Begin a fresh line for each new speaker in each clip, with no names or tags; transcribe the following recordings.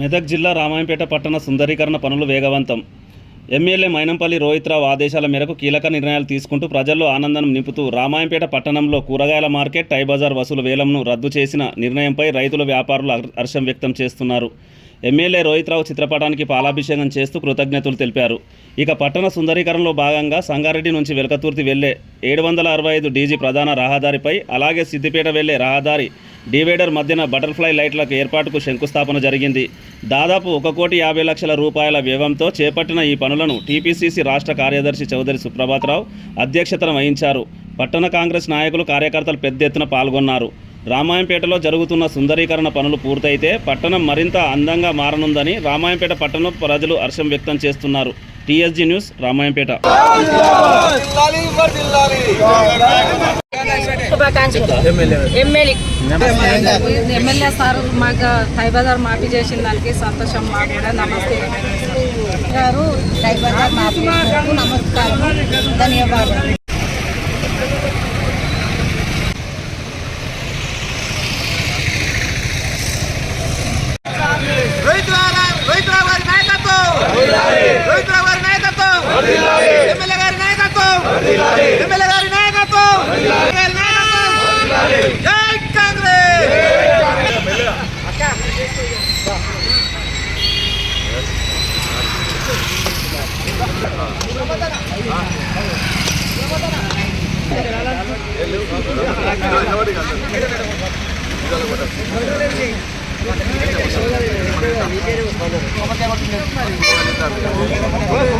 మెదక్ జిల్లా రామాయంపేట పట్టణ సుందరీకరణ పనులు వేగవంతం. ఎమ్మెల్యే మైనంపల్లి రోహిత్రావు ఆదేశాల మేరకు కీలక నిర్ణయాలు తీసుకుంటూ ప్రజల్లో ఆనందం నింపుతూ రామాయంపేట పట్టణంలో కూరగాయల మార్కెట్ టై బజార్ వసూలు వేలంను రద్దు చేసిన నిర్ణయంపై రైతులు వ్యాపారులు హర్షం వ్యక్తం చేస్తున్నారు. ఎమ్మెల్యే రోహిత్రావు చిత్రపటానికి పాలాభిషేకం చేస్తూ కృతజ్ఞతలు తెలిపారు. ఇక పట్టణ సుందరీకరణలో భాగంగా సంగారెడ్డి నుంచి వెలకతుర్తి వెళ్ళే ఏడు వందల అరవై ఐదు డీజీ ప్రధాన రహదారిపై అలాగే సిద్దిపేట వెళ్ళే రహదారి డివైడర్ మధ్యన బటర్ఫ్లై లైట్లకు ఏర్పాటుకు శంకుస్థాపన జరిగింది. దాదాపు ఒక కోటి యాభై లక్షల రూపాయల వ్యయంతో చేపట్టిన ఈ పనులను టీపీసీసీ రాష్ట్ర కార్యదర్శి చౌదరి సుప్రభాతరావు అధ్యక్షతన వహించారు. పట్టణ కాంగ్రెస్ నాయకులు కార్యకర్తలు పెద్ద ఎత్తున పాల్గొన్నారు. రామాయంపేటలో జరుగుతున్న సుందరీకరణ పనులు పూర్తయితే పట్టణం మరింత అందంగా మారనుందని రామాయంపేట పట్టణ ప్రజలు హర్షం వ్యక్తం చేస్తున్నారు.
TSG
news Ramayampet. MLA. Sir మాకు సైబజార్ మాఫీ చేసిన దానికి సంతోషం మా కూడా. నమస్తే.
గారు డ్రైవర్ మాఫీ నమస్కారం. ధన్యవాదాలు
రైతులారా, రైతుల వారి నాయకత్వం. రైతుల వారి నాయకత్వం. ఎమ్మెల్యే గారి నాయకత్వం. ఎమ్మెల్యే గారి నాయకత్వం. గారి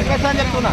ఒక్కసారి చెప్తున్నా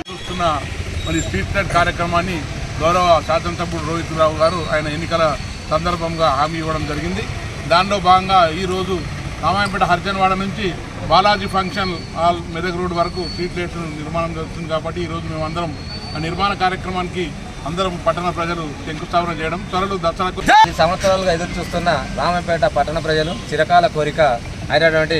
చేస్తున్న మరి స్ట్రీట్ లైట్ కార్యక్రమాన్ని గౌరవ శాసనసభ్యుడు రోహిత్ రావు గారు ఆయన ఎన్నికల సందర్భంగా హామీ ఇవ్వడం జరిగింది. దానిలో భాగంగా ఈరోజు రామాయంపేట హరిజన్వాడ నుంచి Balaji function hall Medak road వరకు స్ట్రీట్ లైట్స్ నిర్మాణం జరుగుతుంది కాబట్టి ఈరోజు మేమందరం ఆ నిర్మాణ కార్యక్రమానికి అందరం పట్టణ ప్రజలు శంకుస్థాపన చేయడం త్వరలో దసరాకు
ఈ సంవత్సరాలుగా ఎదురు చూస్తున్న రామపేట పట్టణ ప్రజలు చిరకాల కోరిక అయినటువంటి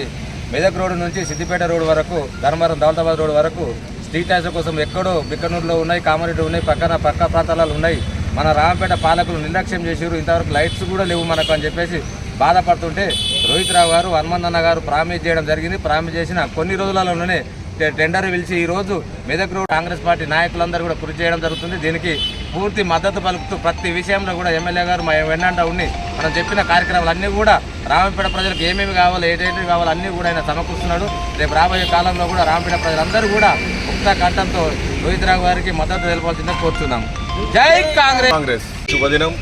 మెదక్ రోడ్డు నుంచి సిద్దిపేట రోడ్డు వరకు ధర్మవరం దౌలతాబాద్ రోడ్ వరకు స్ట్రీట్ కోసం ఎక్కడో బిక్కనూరులో ఉన్నాయి కామారెడ్డి ఉన్నాయి పక్కన పక్క ప్రాంతాలలో ఉన్నాయి. మన రామపేట పాలకులు నిర్లక్ష్యం చేసారు ఇంతవరకు లైట్స్ కూడా లేవు మనకు అని చెప్పేసి బాధపడుతుంటే రోహిత్ రావు గారు హనుమంతన్న గారు ప్రామిస్ చేయడం జరిగింది. ప్రామిస్ చేసిన కొన్ని రోజులలోనే టెండర్ పిలిచి ఈ రోజు మెదక్ రోడ్ కాంగ్రెస్ పార్టీ నాయకులందరూ కూడా కృషి చేయడం జరుగుతుంది. దీనికి పూర్తి మద్దతు పలుకుతూ ప్రతి విషయంలో కూడా ఎమ్మెల్యే గారు మా వెన్నంట ఉండి మనం చెప్పిన కార్యక్రమాలు అన్నీ కూడా రామపేట ప్రజలకు ఏమేమి కావాలో ఏంటేంటి కావాలో అన్నీ కూడా ఆయన సమకూరుస్తున్నాడు రేపు రాబోయే కాలంలో కూడా రామపేట ప్రజలందరూ కూడా ముక్త కంఠంతో రోహిత్ రావు గారికి మద్దతు తెలపాల్సిందని కోరుతున్నాం జై కాంగ్రెస్!
కాంగ్రెస్ శుభదినం.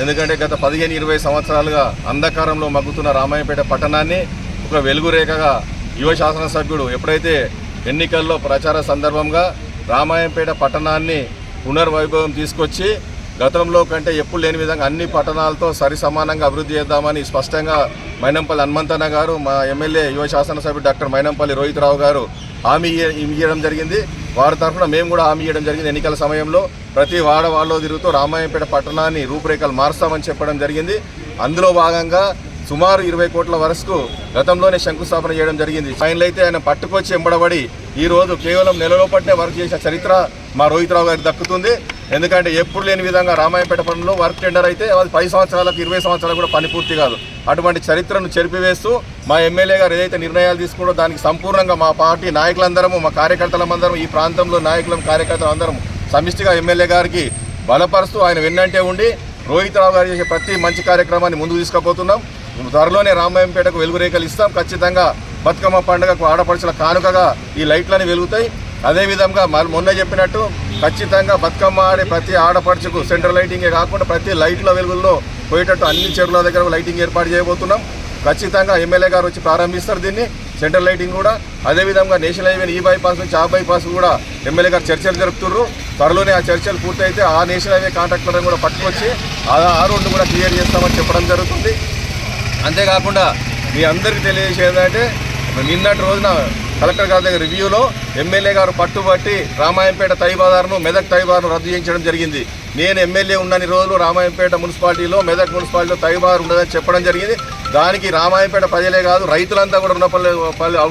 ఎందుకంటే గత పదిహేను ఇరవై సంవత్సరాలుగా అంధకారంలో మగ్గుతున్న రామాయపేట పట్టణాన్ని ఒక వెలుగురేఖగా యువ శాసనసభ్యుడు ఎప్పుడైతే ఎన్నికల్లో ప్రచార సందర్భంగా రామాయంపేట పట్టణాన్ని పునర్వైభవం తీసుకొచ్చి గతంలో కంటే ఎప్పుడు లేని విధంగా అన్ని పట్టణాలతో సరి సమానంగా అభివృద్ధి చేద్దామని స్పష్టంగా మైనంపల్లి హనుమంతన్న గారు మా ఎమ్మెల్యే యువ శాసనసభ్యుడు డాక్టర్ మైనంపల్లి రోహిత్ రావు గారు హామీ ఇయ్య- ఇవ్వడం జరిగింది. వారి తరఫున మేము కూడా హామీ ఇవ్వడం జరిగింది. ఎన్నికల సమయంలో ప్రతి వాడ వాళ్ళలో తిరుగుతూ రామాయంపేట పట్టణాన్ని రూపురేఖలు మారుస్తామని చెప్పడం జరిగింది. అందులో భాగంగా సుమారు ఇరవై కోట్ల వరకు గతంలోనే శంకుస్థాపన చేయడం జరిగింది. ఫైనల్ అయితే ఆయన పట్టుకొచ్చి ఎంబడబడి ఈ రోజు కేవలం నెలలో పట్టే వర్క్ చేసిన చరిత్ర మా రోహిత్ రావు గారికి దక్కుతుంది. ఎందుకంటే ఎప్పుడు లేని విధంగా రామాయపేట పనుల్లో వర్క్ టెండర్ అయితే అది పది సంవత్సరాలకు ఇరవై సంవత్సరాలు కూడా పని పూర్తి కాదు. అటువంటి చరిత్రను చెరిపివేస్తూ మా ఎమ్మెల్యే గారు ఏదైతే నిర్ణయాలు తీసుకుంటో దానికి సంపూర్ణంగా మా పార్టీ నాయకులందరము మా కార్యకర్తలందరం ఈ ప్రాంతంలో నాయకులం కార్యకర్తలు అందరం సమిష్టిగా ఎమ్మెల్యే గారికి బలపరుస్తూ ఆయన వెన్నంటే ఉండి రోహిత్ రావు గారు చేసే ప్రతి మంచి కార్యక్రమాన్ని ముందుకు తీసుకుపోతున్నాం. త్వరలోనే రామాయంపేటకు వెలుగురేఖలు ఇస్తాం. ఖచ్చితంగా బతుకమ్మ పండుగకు ఆడపడుచుల కానుకగా ఈ లైట్లని వెలుగుతాయి. అదేవిధంగా మొన్న చెప్పినట్టు ఖచ్చితంగా బతుకమ్మ ఆడే ప్రతి ఆడపడుచుకు సెంట్రల్ లైటింగే కాకుండా ప్రతి లైట్ల వెలుగుల్లో పోయేటట్టు అన్ని చెరువుల దగ్గర లైటింగ్ ఏర్పాటు చేయబోతున్నాం. ఖచ్చితంగా ఎమ్మెల్యే గారు వచ్చి ప్రారంభిస్తారు దీన్ని. సెంట్రల్ లైటింగ్ కూడా. అదేవిధంగా నేషనల్ హైవే ఈ బైపాస్ నుంచి ఆ బైపాస్ కూడా ఎమ్మెల్యే గారు చర్చలు జరుపుతున్నారు త్వరలోనే ఆ చర్చలు పూర్తయితే ఆ నేషనల్ హైవే కాంట్రాక్టర్లను కూడా పట్టుకొచ్చి ఆ ఆ రోడ్డు కూడా క్లియర్ చేస్తామని చెప్పడం జరుగుతుంది. అంతేకాకుండా మీ అందరికీ తెలియజేసేది ఏంటంటే నిన్నటి రోజున కలెక్టర్ గారి దగ్గర రివ్యూలో ఎమ్మెల్యే గారు పట్టుబట్టి రామాయంపేట తైబాదార్ను మెదక్ తైబార్ను రద్దు చేయించడం జరిగింది. నేను ఎమ్మెల్యే ఉన్నన్ని రోజులు రామాయంపేట మున్సిపాలిటీలో మెదక్ మున్సిపాలిటీలో తైబార్ ఉండదని చెప్పడం జరిగింది. దానికి రామాయంపేట ప్రజలే కాదు రైతులంతా కూడా ఉన్న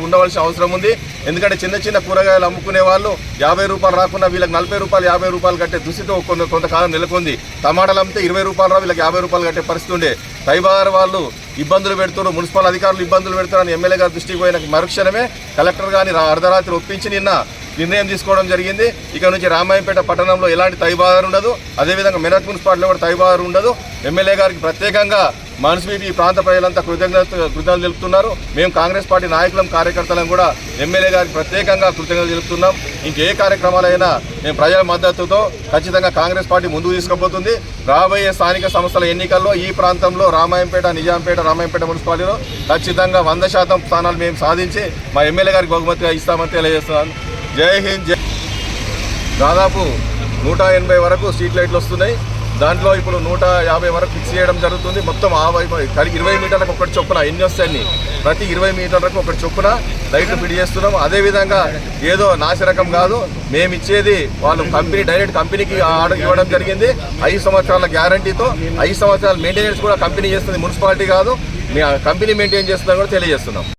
ఉండవలసిన అవసరం ఉంది. ఎందుకంటే చిన్న చిన్న కూరగాయలు అమ్ముకునే వాళ్ళు యాభై రూపాయలు రాకుండా వీళ్ళకి నలభై రూపాయలు యాభై రూపాయలు కట్టే దుస్థితి కొంత కొంతకాలం నెలకొంది. టమాటాలు అమ్మితే ఇరవై రూపాయలు రా వీళ్ళకి యాభై రూపాయలు కట్టే పరిస్థితి ఉండే. తైబార్ వాళ్ళు ఇబ్బందులు పెడుతున్నారు మున్సిపల్ అధికారులు ఇబ్బందులు పెడుతున్నారని ఎమ్మెల్యే గారు దృష్టికి పోయిన మరుక్షణమే కలెక్టర్ గారిని అర్ధరాత్రి ఒప్పించి నిన్న నిర్ణయం తీసుకోవడం జరిగింది. ఇక నుంచి రామాయంపేట పట్టణంలో ఎలాంటి తైబాదారు ఉండదు. అదేవిధంగా మెదక్ మున్సిపాలిటీలో కూడా తైబాదారు ఉండదు. ఎమ్మెల్యే గారికి ప్రత్యేకంగా మనసు ఈ ప్రాంత ప్రజలంతా కృతజ్ఞత కృతజ్ఞతలు తెలుపుతున్నారు. మేము కాంగ్రెస్ పార్టీ నాయకులం కార్యకర్తలం కూడా ఎమ్మెల్యే గారికి ప్రత్యేకంగా కృతజ్ఞతలు తెలుపుతున్నాం. ఇంకే కార్యక్రమాలైనా మేము ప్రజల మద్దతుతో ఖచ్చితంగా కాంగ్రెస్ పార్టీ ముందుకు తీసుకుపోతుంది. రాబోయే స్థానిక సంస్థల ఎన్నికల్లో ఈ ప్రాంతంలో రామాయంపేట నిజాంపేట రామాయంపేట మున్సిపాలిటీలో ఖచ్చితంగా వంద శాతం స్థానాలు మేము సాధించి మా ఎమ్మెల్యే గారికి బహుమతిగా ఇస్తామని తెలియజేస్తున్నాను. జై హింద్ జై దాదాపు నూట ఎనభై వరకు స్ట్రీట్ లైట్లు వస్తున్నాయి. దాంట్లో ఇప్పుడు నూట యాభై వరకు ఫిక్స్ చేయడం జరుగుతుంది. మొత్తం ఆ వైపు కలిగి ఇరవై మీటర్లకు ఒకటి చొప్పున ఎన్ని వస్తాయని ప్రతి ఇరవై మీటర్లకు ఒకటి చొప్పున లైట్లు ఫిట్ చేస్తున్నాం. అదేవిధంగా ఏదో నాశరకం కాదు మేము ఇచ్చేది వాళ్ళు కంపెనీ డైరెక్ట్ కంపెనీకి ఆర్డర్ ఇవ్వడం జరిగింది. ఐదు సంవత్సరాల గ్యారంటీతో ఐదు సంవత్సరాల మెయింటెనెన్స్ కూడా కంపెనీ చేస్తుంది. మున్సిపాలిటీ కాదు కంపెనీ మెయింటైన్ చేస్తుందని కూడా తెలియజేస్తున్నాం.